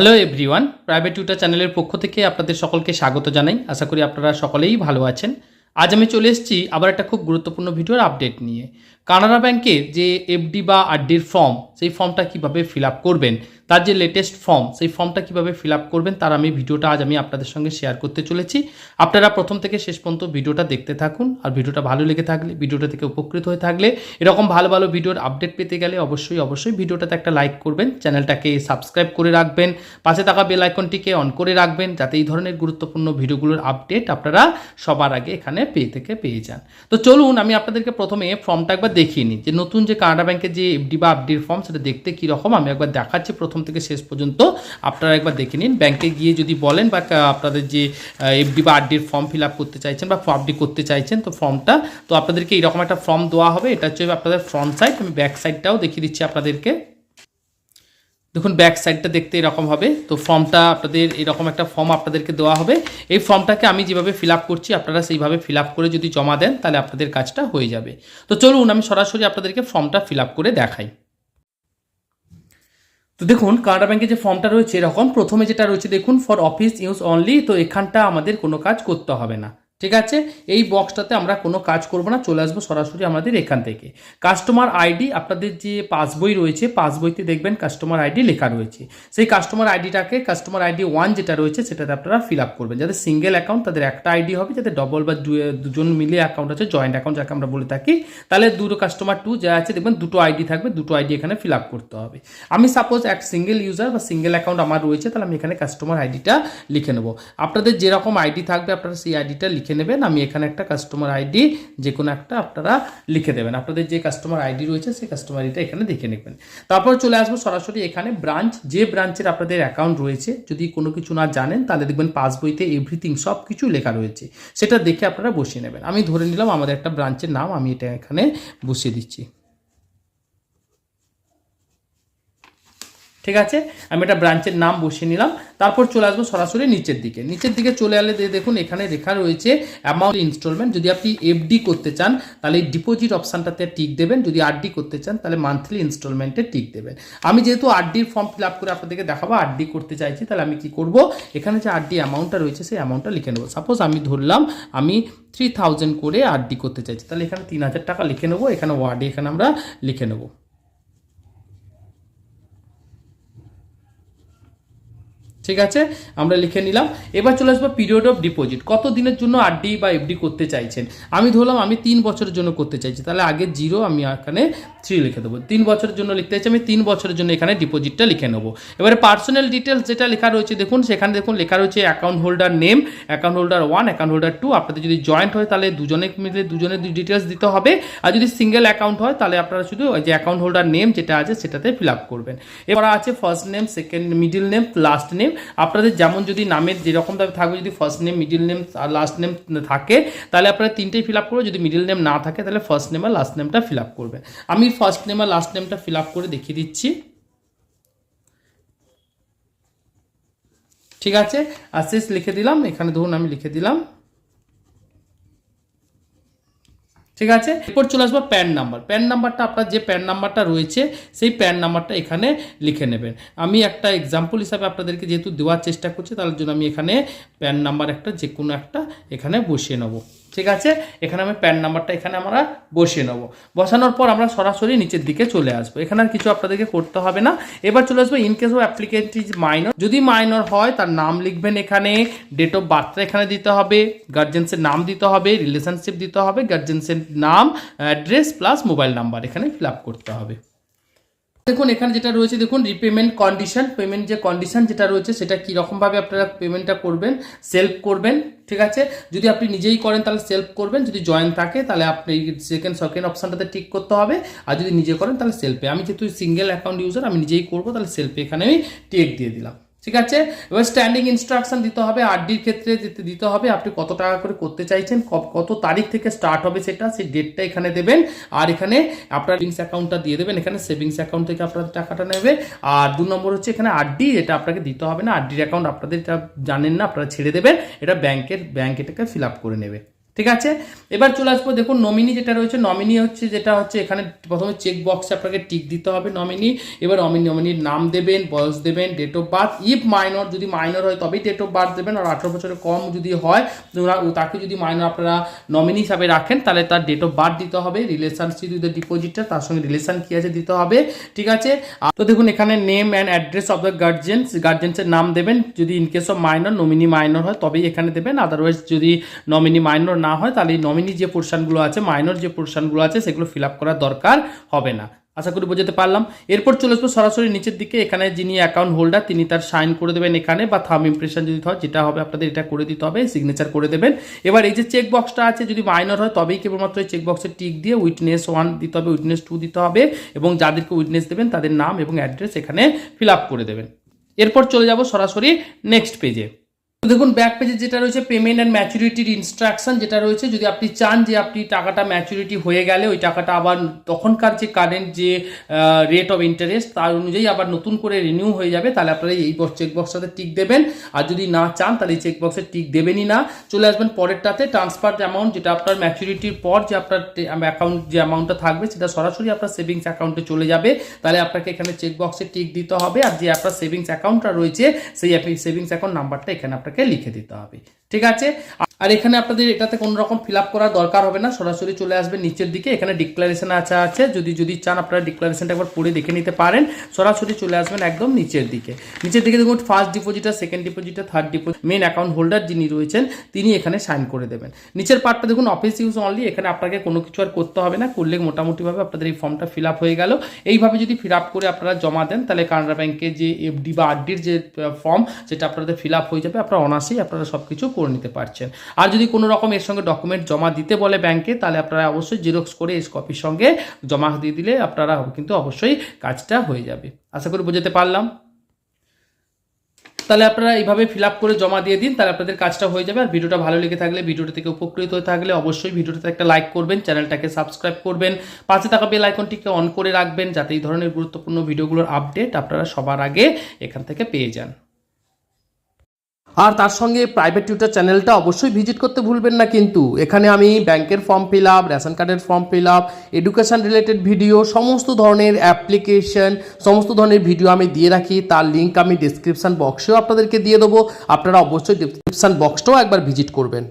Hello everyone private tutor চ্যানেলের পক্ষ থেকে আপনাদের সকলকে স্বাগত জানাই। আশা করি আপনারা সকলেই ভালো আছেন। আজ আমি চলে এসেছি আবার একটা খুব গুরুত্বপূর্ণ ভিডিওর আপডেট নিয়ে। কানাড়া ব্যাংকের যে এফডি বা আরডির ফর্ম সেই ফর্মটা কীভাবে ফিল আপ করবেন? তার যে লেটেস্ট ফর্ম সেই ফর্মটা কীভাবে ফিল আপ করবেন? তার আমি ভিডিওটা আজ আমি আপনাদের সঙ্গে শেয়ার করতে চলেছি। আপনারা প্রথম থেকে শেষ পর্যন্ত ভিডিওটা দেখতে থাকুন। আর ভিডিওটা ভালো লেগে থাকলে, ভিডিওটা থেকে উপকৃত হয়ে থাকলে, এরকম ভালো ভালো ভিডিওর আপডেট পেতে গেলে অবশ্যই অবশ্যই ভিডিওটাতে একটা লাইক করবেন। চ্যানেলটাকে সাবস্ক্রাইব করে রাখবেন। পাশে থাকা বেল আইকনটিকে অন করে রাখবেন, যাতে এই ধরনের গুরুত্বপূর্ণ ভিডিওগুলোর আপডেট আপনারা সবার আগে এখানে পেয়ে থেকে পেয়ে যান। তো চলুন, আমি আপনাদেরকে প্রথমে ফর্মটা একবার দেখিয়ে নিই। যে নতুন যে কানাডা ব্যাংকের যে এফডি বা আপডির ফর্ম সেটা দেখতে কীরকম আমি একবার দেখাচ্ছি। প্রথম থেকে শেষ পর্যন্ত আপনারা একবার দেখে নিন। ব্যাংকে গিয়ে যদি বলেন বা আপনাদের যে এফডি বা আরডির ফর্ম ফিল আপ করতে চাইছেন বা আপডি করতে চাইছেন, তো ফর্মটা তো আপনাদেরকে এইরকম একটা ফর্ম দেওয়া হবে। এটা হচ্ছে আপনাদের ফ্রন্ট সাইড আমি ব্যাক সাইডটাও দেখিয়ে দিচ্ছি আপনাদেরকে। দেখুন ব্যাক সাইডটা দেখতে এরকম হবে। তো ফর্মটা আপনাদের এরকম একটা ফর্ম আপনাদেরকে দেওয়া হবে। এই ফর্মটাকে আমি যেভাবে ফিল করছি, আপনারা সেইভাবে ফিল করে যদি জমা দেন, তাহলে আপনাদের কাজটা হয়ে যাবে। তো চলুন, আমি সরাসরি আপনাদেরকে ফর্মটা ফিল করে দেখাই। তো দেখুন, কানাডা ব্যাংকে যে ফর্মটা রয়েছে এরকম, প্রথমে যেটা রয়েছে, দেখুন ফর অফিস ইউজ অনলি তো এখানটা আমাদের কোনো কাজ করতে হবে না। ঠিক আছে? এই বক্সটাতে আমরা কোনো কাজ করব না, চলে আসব সরাসরি আমাদের এখান থেকে। কাস্টমার আইডি আপনাদের যে পাসবই রয়েছে পাসবইতে দেখবেন কাস্টমার আইডি লেখা রয়েছে। সেই কাস্টমার আইডিটাকে কাস্টমার আইডি ওয়ান যেটা রয়েছে, সেটাতে আপনারা ফিল আপ করবেন। যাদের সিঙ্গেল অ্যাকাউন্ট তাদের একটা আইডি হবে যাদের ডবল বা দুজন মিলে অ্যাকাউন্ট আছে জয়েন্ট অ্যাকাউন্ট যাকে আমরা বলে থাকি। তাহলে দুটো কাস্টমার টু যা আছে, দেখবেন দুটো আইডি থাকবে, দুটো আইডি এখানে ফিল আপ করতে হবে। আমি সাপোজ এক সিঙ্গেল ইউজার বা সিঙ্গেল অ্যাকাউন্ট আমার রয়েছে, তাহলে আমি এখানে কাস্টমার আইডিটা লিখে নেব। আপনাদের যেরকম আইডি থাকবে, আপনারা সেই আইডিটা লিখে নেবেন। আমি এখানে একটা কাস্টমার আইডি যে কোনো একটা আপনারা লিখে দেবেন। আপনাদের যে কাস্টমার আইডি রয়েছে, সেই কাস্টমার আইডিটা এখানে দেখে নেবেন। তারপর চলে আসব সরাসরি এখানে ব্রাঞ্চ যে ব্রাঞ্চের আপনাদের অ্যাকাউন্ট রয়েছে, যদি কোনো কিছু না জানেন, তাহলে দেখবেন পাসবইতে এভরিথিং সব কিছু লেখা রয়েছে। সেটা দেখে আপনারা বসিয়ে নেবেন। আমি ধরে নিলাম আমাদের একটা ব্রাঞ্চের নাম, আমি এটা এখানে বসিয়ে দিচ্ছি। ঠিক আছে? আমি একটা ব্রাঞ্চের নাম বসিয়ে নিলাম। তারপর চলে আসব সরাসরি নিচের দিকে। নিচের দিকে চলে এলে দেখুন, এখানে লেখা রয়েছে অ্যামাউন্ট ইনস্টলমেন্ট যদি আপনি এফডি করতে চান, তাহলে ডিপোজিট অপশানটাতে টিক দেবেন। যদি আরডি করতে চান, তাহলে মান্থলি ইনস্টলমেন্টে টিক দেবেন। আমি যেহেতু আরডির ফর্ম ফিল আপ করে আপনাদেরকে দেখাবো আরডি করতে চাইছি, তাহলে আমি কি করব? এখানে যে আরডি অ্যামাউন্টটা রয়েছে, সেই অ্যামাউন্টটা লিখে নেব। সাপোজ আমি ধরলাম, আমি থ্রি থাউজেন্ড করে আরডি করতে চাইছি, তাহলে এখানে তিন হাজার টাকা লিখে নেব। এখানে ওয়ার্ডে এখানে আমরা লিখে নেব। ঠিক আছে? আমরা লিখে নিলাম। এবার চলে আসব পিরিয়ড অফ ডিপোজিট কত দিনের জন্য আরডি বা এফডি করতে চাইছেন? আমি ধরলাম, আমি তিন বছরের জন্য করতে চাইছি। তাহলে আগে জিরো আমি এখানে থ্রি লিখে দেবো। তিন বছরের জন্য লিখতে চাইছি, আমি তিন বছরের জন্য এখানে ডিপোজিটটা লিখে নেব। এবারে পার্সোনাল ডিটেলস যেটা লেখা রয়েছে, দেখুন, সেখানে দেখুন লেখা রয়েছে account holder name account holder one account holder two আপনাদের যদি জয়েন্ট হয়, তাহলে দুজনে মিলে দুজনের ডিটেলস দিতে হবে। আর যদি সিঙ্গেল অ্যাকাউন্ট হয়, তাহলে আপনারা শুধু ওই যে অ্যাকাউন্ট হোল্ডার নেম যেটা আছে, সেটাতে ফিল আপ করবেন। এবার আছে first name second middle name last name আপনাদের যেমন যদি নামের যেরকমভাবে থাকবে, যদি ফার্স্ট নেম মিডিল নেম আর লাস্ট নেম থাকে, তাহলে আপনারা তিনটেই ফিল আপ করবে যদি মিডিল নেম না থাকে, তাহলে ফার্স্ট নেম আর লাস্ট নেমটা ফিল আপ করবে আমি ফার্স্ট নেম আর লাস্ট নেমটা ফিল আপ করে দেখিয়ে দিচ্ছি। ঠিক আছে? আর শেষ লিখে দিলাম। এখানে ধরুন আমি লিখে দিলাম। ঠিক আছে? এরপর চলে আসব প্যান নাম্বার প্যান নাম্বারটা আপনার যে প্যান নাম্বারটা রয়েছে, সেই প্যান নাম্বারটা এখানে লিখে নেবেন। আমি একটা এক্সাম্পল হিসাবে আপনাদেরকে যেহেতু দেওয়ার চেষ্টা করছি, তার জন্য আমি এখানে প্যান নাম্বার একটা যে কোনো একটা এখানে বসিয়ে নেব। ঠিক আছে? এখানে আমি প্যান নাম্বারটা এখানে আমরা বসিয়ে নেব। বসানোর পর আমরা সরাসরি নিচের দিকে চলে আসব। এখানে আর কিছু আপনাদেরকে করতে হবে না। এবার চলে আসব in case of applicant is minor যদি মাইনর হয়, তার নাম লিখবেন এখানে ডেট অফ বার্থটা এখানে দিতে হবে গার্জেন্সের নাম দিতে হবে রিলেশনশিপ দিতে হবে গার্জেন্সের নাম অ্যাড্রেস প্লাস মোবাইল নাম্বার এখানে ফিল করতে হবে। দেখুন, এখানে যেটা রয়েছে, দেখুন রিপেমেন্ট কন্ডিশন পেমেন্ট যে কন্ডিশন যেটা রয়েছে, সেটা কীরকমভাবে আপনারা পেমেন্টটা করবেন সেলফ করবেন, ঠিক আছে? যদি আপনি নিজেই করেন, তাহলে সেলফ করবেন, যদি জয়েন থাকে, তাহলে আপনি সেকেন্ড সেকেন্ড অপশানটাতে ঠিক করতে হবে, আর যদি নিজে করেন, তাহলে সেলফে আমি যেহেতু সিঙ্গেল অ্যাকাউন্ট ইউজার আমি নিজেই করব, তাহলে সেলফে এখানে আমি টেক দিয়ে দিলাম। ঠিক আছে? এবার স্ট্যান্ডিং ইনস্ট্রাকশন দিতে হবে আরডির ক্ষেত্রে দিতে- হবে, আপনি কত টাকা করে করতে চাইছেন কত তারিখ থেকে স্টার্ট হবে সেটা, সেই ডেটটা এখানে দেবেন। আর এখানে আপনার সেভিংস অ্যাকাউন্টটা দিয়ে দেবেন, এখানে সেভিংস অ্যাকাউন্ট থেকে আপনার টাকাটা নেবে। আর দু নম্বর হচ্ছে এখানে আরডি এটা আপনাকে দিতে হবে না। আরডির অ্যাকাউন্ট আপনাদের এটা জানেন না, আপনারা ছেড়ে দেবেন। এটা ব্যাংকের ব্যাংক এটাকে ফিল আপ করে নেবে। ঠিক আছে? এবার চলে আসব, দেখুন নমিনি যেটা রয়েছে নমিনি হচ্ছে যেটা হচ্ছে এখানে প্রথমে চেক বক্সে আপনাকে টিক দিতে হবে নমিনি এবার নমিনি নমিনির নাম দেবেন, বয়স দেবেন date of birth if minor যদি মাইনর হয় তবেই ডেট অফ বার্থ দেবেন, আর আঠারো বছরের কম যদি হয় তাকে যদি মাইনর আপনারা নমিনি হিসাবে রাখেন, তাহলে তার ডেট অফ বার্থ দিতে হবে রিলেশনশিপ উইথ দ্য ডিপোজিটটা তার সঙ্গে রিলেশন কী আছে দিতে হবে, ঠিক আছে? তো দেখুন, এখানে name and address of the guardians গার্জেন্সের নাম দেবেন, যদি in case of minor nominee minor হয় তবেই এখানে দেবেন আদারওয়াইজ যদি নমিনি মাইনর না হয়, তাহলে নমিনি যে পোর্শনগুলো আছে মাইনর যে পোর্শনগুলো আছে, সেগুলো ফিল আপ করার দরকার হবে না। আশা করি বোঝাতে পারলাম। এরপর চলে আসব সরাসরি নিচের দিকে। এখানে যিনি অ্যাকাউন্ট হোল্ডার তিনি তার সাইন করে দেবেন এখানে বা থাম ইমপ্রেশন যদি হয়, যেটা হবে আপনাদের এটা করে দিতে হবে সিগনেচার করে দেবেন। এবার এই যে চেক বক্সটা আছে, যদি মাইনর হয়, তবেই কেবলমাত্র এই চেক বক্সে টিক দিয়ে উইটনেস ওয়ান দিতে হবে উইটনেস টু দিতে হবে এবং যাদেরকে উইটনেস দেবেন, তাদের নাম এবং অ্যাড্রেস এখানে ফিল আপ করে দেবেন। এরপর চলে যাব সরাসরি নেক্সট পেজে দেখুন ব্যাক পেজে যেটা রয়েছে পেমেন্ট অ্যান্ড ম্যাচুরিটির ইনস্ট্রাকশন যেটা রয়েছে, যদি আপনি চান যে আপনি টাকাটা ম্যাচুরিটি হয়ে গেলে, ওই টাকাটা আবার তখনকার যে কারেন্ট যে রেট অফ ইন্টারেস্ট তার অনুযায়ী আবার নতুন করে রিনিউ হয়ে যাবে, তাহলে আপনারা এই চেক বক্সটাতে টিক দেবেন। আর যদি না চান, তাহলে এই চেক বক্সে টিক দেবেনই না। চলে আসবেন পরেরটাতে ট্রান্সফার অ্যামাউন্ট যেটা আপনার ম্যাচুরিটির পর যে আপনার অ্যাকাউন্ট যে অ্যামাউন্টটা থাকবে, সেটা সরাসরি আপনার সেভিংস অ্যাকাউন্টে চলে যাবে। তাহলে আপনাকে এখানে চেক বক্সে টিক দিতে হবে। আর যে আপনার সেভিংস অ্যাকাউন্টটা রয়েছে, সেই সেভিংস অ্যাকাউন্ট নাম্বারটা এখানে আপনাকে লিখে দিতে হবে। ঠিক আছে? আর এখানে আপনাদের এটাতে কোনো রকম ফিল আপ করার দরকার হবে না, সরাসরি চলে আসবে নিচের দিকে, এখানে ডিক্লারেশন আছে আছে। যদি যদি চান আপনারা ডিক্লারেশনটা একবার পড়ে দেখে নিতে পারেন, সরাসরি চলে আসবেন একদম নিচের দিকে। নিচের দিকে দেখুন first depositor second depositor third deposit main account holder যিনি রয়েছেন, তিনি এখানে সাইন করে দেবেন। নিচের পার্টটা দেখুন অফিস ইউজ অনলি এখানে আপনাকে কোনো কিছু আর করতে হবে না, করলে মোটামুটিভাবে আপনাদের এই ফর্মটা ফিল আপ হয়ে গেল। এইভাবে যদি ফিল আপ করে আপনারা জমা দেন, তাহলে কানাডা ব্যাংকে যে এফডি বা আরডির যে ফর্ম সেটা আপনাদের ফিল আপ হয়ে যাবে, আপনারা অনার্সেই আপনারা সব কিছু করে নিতে পারছেন। আর যদি কোনো রকম এর সঙ্গে ডকুমেন্ট জমা দিতে বলে ব্যাংকে তাহলে আপনারা অবশ্যই জেরক্স করে এই কপির সঙ্গে জমা দিয়ে দিলে আপনারা কিন্তু অবশ্যই কাজটা হয়ে যাবে। আশা করি বোঝাতে পারলাম। তাহলে আপনারা এইভাবে ফিল করে জমা দিয়ে দিন, তাহলে আপনাদের কাজটা হয়ে যাবে। আর ভিডিওটা ভালো লেগে থাকলে, ভিডিওটা থেকে উপকৃত হয়ে থাকলে অবশ্যই ভিডিওটাতে একটা লাইক করবেন, চ্যানেলটাকে সাবস্ক্রাইব করবেন। পাশে থাকা বেল আইকনটিকে অন করে রাখবেন, যাতে এই ধরনের গুরুত্বপূর্ণ ভিডিওগুলোর আপডেট আপনারা সবার আগে এখান থেকে পেয়ে যান। আর তার সঙ্গে প্রাইভেট টিউটার চ্যানেলটা অবশ্যই ভিজিট করতে ভুলবেন না কিন্তু। এখানে আমি ব্যাংকের ফর্ম ফিল আপ রেশন কার্ডের form fill up education related video সমস্ত ধরনের অ্যাপ্লিকেশন সমস্ত ধরনের ভিডিও আমি দিয়ে রাখি। তার লিঙ্ক আমি ডিসক্রিপশান বক্সেও আপনাদেরকে দিয়ে দেবো। আপনারা অবশ্যই ডিসক্রিপশান বক্সটাও একবার ভিজিট করবেন।